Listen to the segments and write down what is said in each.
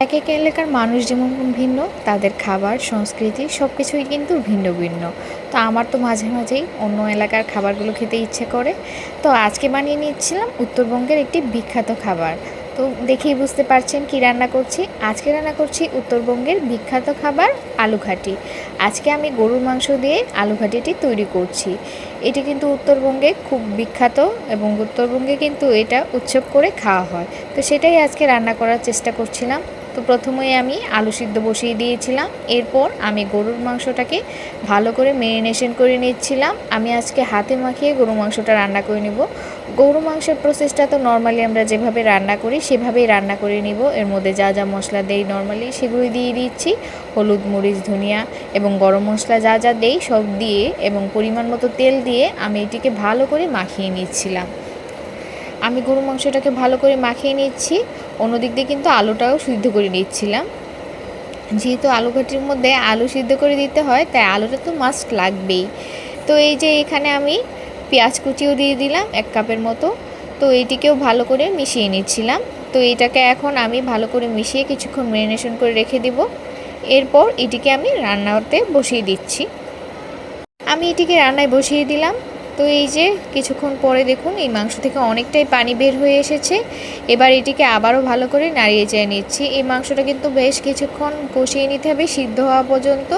এক এক এলাকার মানুষ যেমন ভিন্ন, তাদের খাবার, সংস্কৃতি সব কিছুই কিন্তু ভিন্ন ভিন্ন। তো আমার তো মাঝে মাঝেই অন্য এলাকার খাবারগুলো খেতে ইচ্ছে করে। তো আজকে বানিয়ে নিচ্ছিলাম উত্তরবঙ্গের একটি বিখ্যাত খাবার। তো দেখেই বুঝতে পারছেন কি রান্না করছি। আজকে রান্না করছি উত্তরবঙ্গের বিখ্যাত খাবার আলু ঘাটি। আজকে আমি গরুর মাংস দিয়ে আলু ঘাটিটি তৈরি করছি। এটি কিন্তু উত্তরবঙ্গে খুব বিখ্যাত এবং উত্তরবঙ্গে কিন্তু এটা উৎসব করে খাওয়া হয়। তো সেটাই আজকে রান্না করার চেষ্টা করছিলাম। তো প্রথমেই আমি আলু সিদ্ধ বসিয়ে দিয়েছিলাম। এরপর আমি গরুর মাংসটাকে ভালো করে মেরিনেশন করে নিচ্ছিলাম। আমি আজকে হাতে মাখিয়ে গরু মাংসটা রান্না করে নেব। গরু মাংসের প্রসেসটা তো নর্মালি আমরা যেভাবে রান্না করি, সেভাবেই রান্না করে নিব। এর মধ্যে যা যা মশলা দেই নর্মালি সেগুলি দিয়ে দিচ্ছি। হলুদ, মরিচ, ধনিয়া এবং গরম মশলা যা যা দেই সব দিয়ে এবং পরিমাণ মতো তেল দিয়ে আমি এটিকে ভালো করে মাখিয়ে নিচ্ছিলাম। আমি গরু মাংসটাকে ভালো করে মাখিয়ে নিচ্ছি। অন্যদিক দিয়ে কিন্তু আলুটাও সিদ্ধ করে নিচ্ছিলাম। যেহেতু আলু ঘাটির মধ্যে আলু সিদ্ধ করে দিতে হয়, তাই আলুটা তো মাস্ট লাগবেই। তো এই যে এখানে আমি পেঁয়াজ কুচিও দিয়ে দিলাম এক কাপের মতো। তো এইটিকেও ভালো করে মিশিয়ে নিচ্ছিলাম। তো এটাকে এখন আমি ভালো করে মিশিয়ে কিছুক্ষণ ম্যারিনেশন করে রেখে দিব। এরপর এটিকে আমি রান্নাতে বসিয়ে দিচ্ছি। আমি এটিকে রান্নায় বসিয়ে দিলাম। তো এই যে কিছুক্ষণ পরে দেখুন, এই মাংস থেকে অনেকটাই পানি বের হয়ে এসেছে। এবার এটিকে আবারও ভালো করে নাড়িয়ে চেয়ে নিচ্ছি। এই মাংসটা কিন্তু বেশ কিছুক্ষণ কষিয়ে নিতে হবে সিদ্ধ হওয়া পর্যন্ত।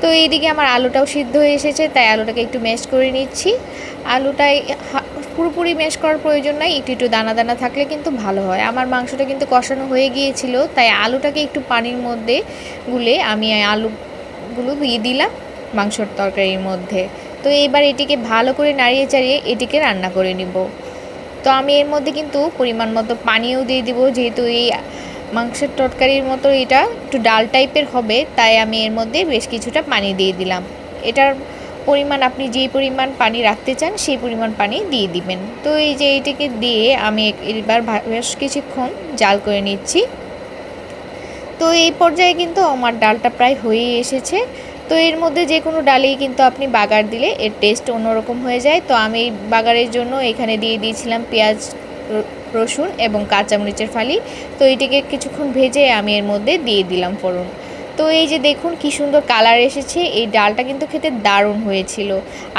তো এইদিকে আমার আলুটাও সিদ্ধ হয়ে এসেছে, তাই আলুটাকে একটু ম্যাশ করে নিচ্ছি। আলুটাই পুরোপুরি ম্যাশ করার প্রয়োজন নাই, একটু একটু দানা দানা থাকলে কিন্তু ভালো হয়। আমার মাংসটা কিন্তু কষানো হয়ে গিয়েছিল, তাই আলুটাকে একটু পানির মধ্যে গুলে আমি আলুগুলো দিয়ে দিলাম মাংসর তরকারির মধ্যে। তো এবার এটিকে ভালো করে নাড়িয়ে চাড়িয়ে এটিকে রান্না করে নিব। তো আমি এর মধ্যে কিন্তু পরিমাণ মতো পানিও দিয়ে দিব, যেহেতু এই মাংসের তরকারির মতো এটা একটু ডাল টাইপের হবে, তাই আমি এর মধ্যে বেশ কিছুটা পানি দিয়ে দিলাম। এটার পরিমাণ আপনি যে পরিমাণ পানি রাখতে চান, সেই পরিমাণ পানি দিয়ে দিবেন। তো এই যে এটিকে দিয়ে আমি এবার বেশ কিছুক্ষণ জাল করে নিচ্ছি। তো এই পর্যায়ে কিন্তু আমার ডালটা প্রায় হয়েই এসেছে। তো এর মধ্যে যে কোনো ডালেই কিন্তু আপনি বাগার দিলে এর টেস্ট অন্যরকম হয়ে যায়। তো আমি বাগারের জন্য এখানে দিয়ে দিয়েছিলাম পেঁয়াজ রসুন এবং কাঁচামরিচের ফালি। তো এটিকে কিছুক্ষণ ভেজে আমি এর মধ্যে দিয়ে দিলাম ফোড়ন। তো এই যে দেখুন কি সুন্দর কালার এসেছে, এই ডালটা কিন্তু খেতে দারুণ হয়েছিল।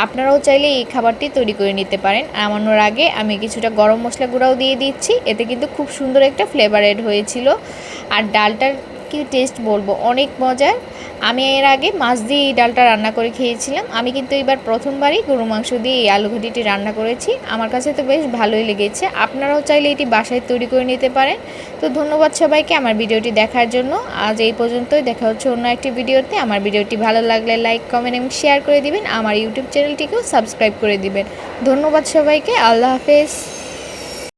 আপনারাও চাইলে এই খাবারটি তৈরি করে নিতে পারেন। নামানোর আগে আমি কিছুটা গরম মশলা গুঁড়াও দিয়ে দিচ্ছি, এতে কিন্তু খুব সুন্দর একটা ফ্লেভার এড হয়েছিল। আর ডালটার কি টেস্ট বলব, অনেক মজার। আমি এর আগে মাছ দিয়ে এই ডালটা রান্না করে খেয়েছিলাম। আমি কিন্তু এবার প্রথমবারই গরু মাংস দিয়ে এই আলু ঘটিটি রান্না করেছি। আমার কাছে তো বেশ ভালোই লেগেছে। আপনারাও চাইলে এটি বাসায় তৈরি করে নিতে পারেন। তো ধন্যবাদ সবাইকে আমার ভিডিওটি দেখার জন্য। আজ এই পর্যন্তই। দেখা হচ্ছে অন্য একটি ভিডিওতে। আমার ভিডিওটি ভালো লাগলে লাইক, কমেন্ট এবং শেয়ার করে দিবেন। আমার ইউটিউব চ্যানেলটিকেও সাবস্ক্রাইব করে দিবেন। ধন্যবাদ সবাইকে। আল্লাহ হাফেজ।